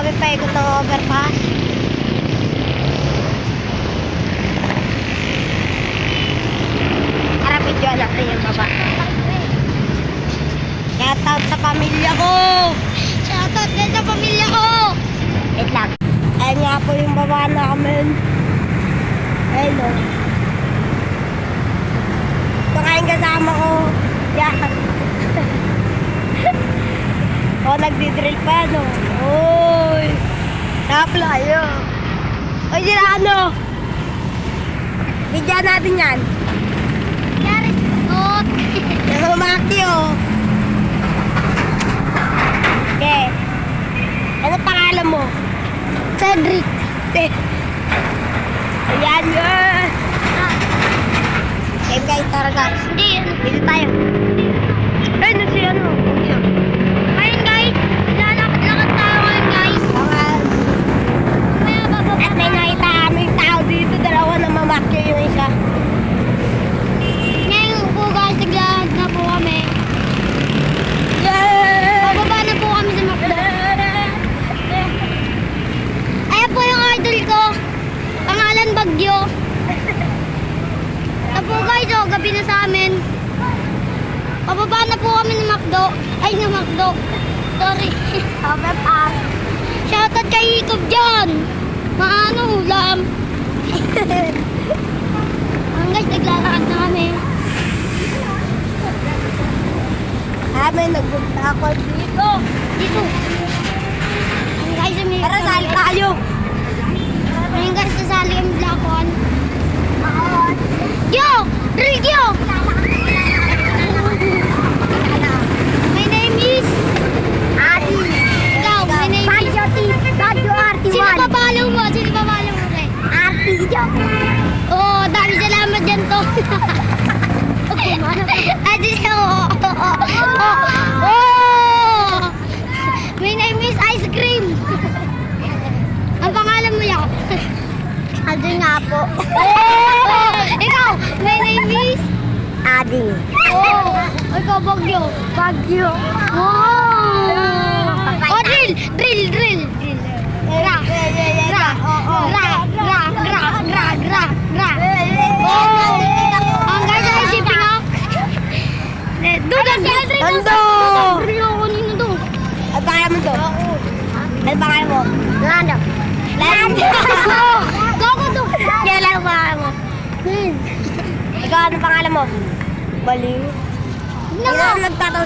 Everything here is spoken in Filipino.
kami paikot ng overpass. Tara, video natin yung baba. Shoutout sa pamilya ko! Shoutout din sa pamilya ko! Wait lang. Ayan nga po yung baba namin. Ayun o. Baka yung kasama ko. Yan. o, nagdidrill pa, no? Uy! Naplayo. Uy, sila ano? Bigyan natin yan. Yari,ot. Yung umaki, oh. Okay. Ano pangalan mo? Cedric. Ayan yun. Game guys, tara guys. Hindi, dito tayo. Ay, na si ano? Ngayon guys, lalakad-lakad tayo ngayon guys. At may nakita kami tao dito, dalawa na mamakyo yung isa. Ngayon po guys, naglalakad na po kami. Bababa na po kami sa McDo. Ayan po yung idol ko. Pangalan Bagyo. Ito po guys, oh, gabi na sa amin. Pababa na po kami ng McDo. Ay, ng McDo. Sorry. Over pass. Shoutout kay Ikob dyan. Maano ulam. Ang guys, naglalakad na kami. Amin, nagpunta ako dito. Dito. Ang guys, may... Tara, sali tayo. Ayun guys, sasali kami lakon. Yo! Drill yo! My name is... Adi. Ikaw, my name is... Bagyo T. Bagyo RT1. Sino pa follow mo? Sino pa follow mo, Re? Oo, oh, dami salamat dyan to. Adi siya, oo. Oh! My name is Ice Cream. Ang pangalan mo yan? Adi nga po. Oh! Ikaw, my name is? Ading. Oh, ikaw Bagyo. Bagyo. Oh! Tondo! Ano ako nino to? Ano mo to? Ano pa kaya mo? Lando. Lando! Gago to! Kaya lalo pa kaya mo. Hmm. Ikaw, ano pangalan mo? Baliw. Hindi na nagtataw